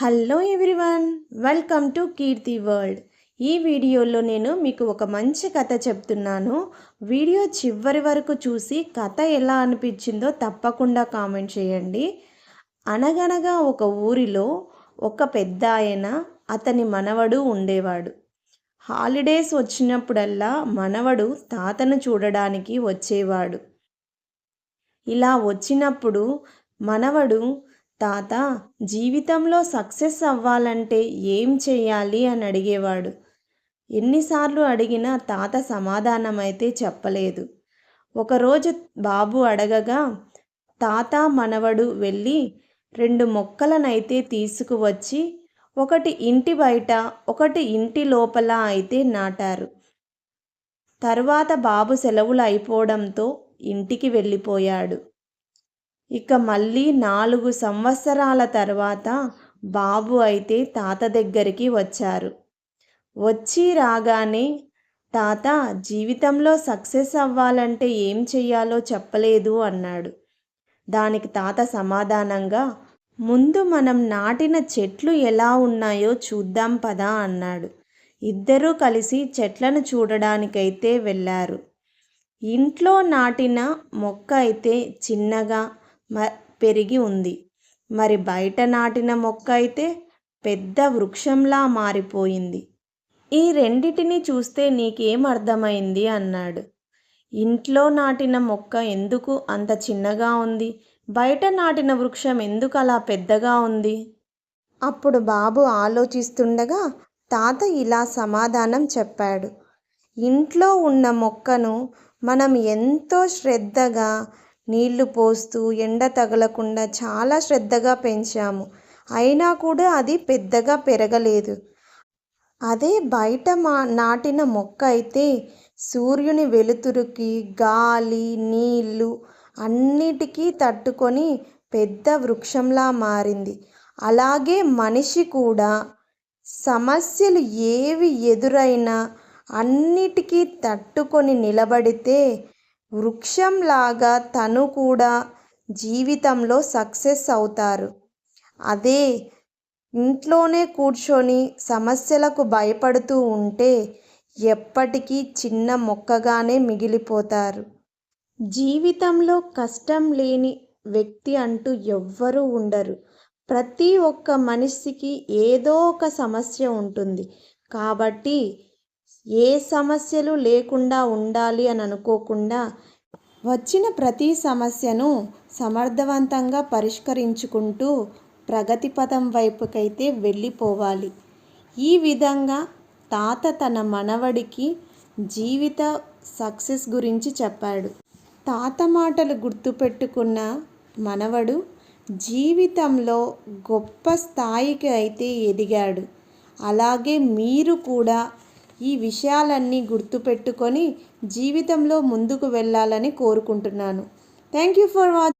Hello everyone welcome to Keerthi world. ఈ వీడియోలో నేను మీకు ఒక మంచి కథ చెప్తున్నాను. వీడియో చివరి వరకు చూసి కథ ఎలా అనిపించిందో తప్పకుండా కామెంట్ చేయండి. అనగనగా ఒక ఊరిలో ఒక పెద్ద ఆయన అతని మనవడు ఉండేవాడు. హాలిడేస్ వచ్చినప్పుడల్లా మనవడు తాతను చూడడానికి వచ్చేవాడు. ఇలా వచ్చినప్పుడు మనవడు తాత జీవితంలో సక్సెస్ అవ్వాలంటే ఏం చేయాలి అని అడిగేవాడు. ఎన్నిసార్లు అడిగినా తాత సమాధానం అయితే చెప్పలేదు. ఒకరోజు బాబు అడగగా తాత మనవడు వెళ్ళి రెండు మొక్కలనైతే తీసుకువచ్చి ఒకటి ఇంటి బయట ఒకటి ఇంటి లోపల అయితే నాటారు. తర్వాత బాబు సెలవులు అయిపోవడంతో ఇంటికి వెళ్ళిపోయాడు. ఇక మళ్ళీ నాలుగు సంవత్సరాల తర్వాత బాబు అయితే తాత దగ్గరికి వచ్చారు. వచ్చి రాగానే తాత జీవితంలో సక్సెస్ అవ్వాలంటే ఏం చెయ్యాలో చెప్పలేదు అన్నాడు. దానికి తాత సమాధానంగా ముందు మనం నాటిన చెట్లు ఎలా ఉన్నాయో చూద్దాం పదా అన్నాడు. ఇద్దరూ కలిసి చెట్లను చూడడానికైతే వెళ్ళారు. ఇంట్లో నాటిన మొక్క అయితే చిన్నగా మ పెరిగి ఉంది. మరి బయట నాటిన మొక్క అయితే పెద్ద వృక్షంలా మారిపోయింది. ఈ రెండిటిని చూస్తే నీకేం అర్థమైంది? అన్నాడు. ఇంట్లో నాటిన మొక్క ఎందుకు అంత చిన్నగా ఉంది? బయట నాటిన వృక్షం ఎందుకు అలా పెద్దగా ఉంది? అప్పుడు బాబు ఆలోచిస్తుండగా తాత ఇలా సమాధానం చెప్పాడు. ఇంట్లో ఉన్న మొక్కను మనం ఎంతో శ్రద్ధగా నీళ్ళు పోస్తూ ఎండ తగలకుండా చాలా శ్రద్ధగా పెంచాము. అయినా కూడా అది పెద్దగా పెరగలేదు. అదే బయట మా నాటిన మొక్క అయితే సూర్యుని వెలుతురుకి గాలి నీళ్ళు అన్నిటికీ తట్టుకొని పెద్ద వృక్షంలా మారింది. అలాగే మనిషి కూడా సమస్యలు ఏవి ఎదురైనా అన్నిటికీ తట్టుకొని నిలబడితే వృక్షంలాగా తను కూడా జీవితంలో సక్సెస్ అవుతారు. అదే ఇంట్లోనే కూర్చొని సమస్యలకు భయపడుతూ ఉంటే ఎప్పటికీ చిన్న మొక్కగానే మిగిలిపోతారు. జీవితంలో కష్టం లేని వ్యక్తి అంటూ ఎవ్వరూ ఉండరు. ప్రతి ఒక్క మనిషికి ఏదో ఒక సమస్య ఉంటుంది. కాబట్టి ఏ సమస్యలు లేకుండా ఉండాలి అని అనుకోకుండా వచ్చిన ప్రతి సమస్యను సమర్థవంతంగా పరిష్కరించుకుంటూ ప్రగతిపథం వైపుకైతే వెళ్ళిపోవాలి. ఈ విధంగా తాత తన మనవడికి జీవిత సక్సెస్ గురించి చెప్పాడు. తాత మాటలు గుర్తుపెట్టుకున్న మనవడు జీవితంలో గొప్ప స్థాయికి అయితే ఎదిగాడు. అలాగే మీరు కూడా ఈ విషయాలన్నీ గుర్తుపెట్టుకొని జీవితంలో ముందుకు వెళ్ళాలని కోరుకుంటున్నాను. Thank you for watch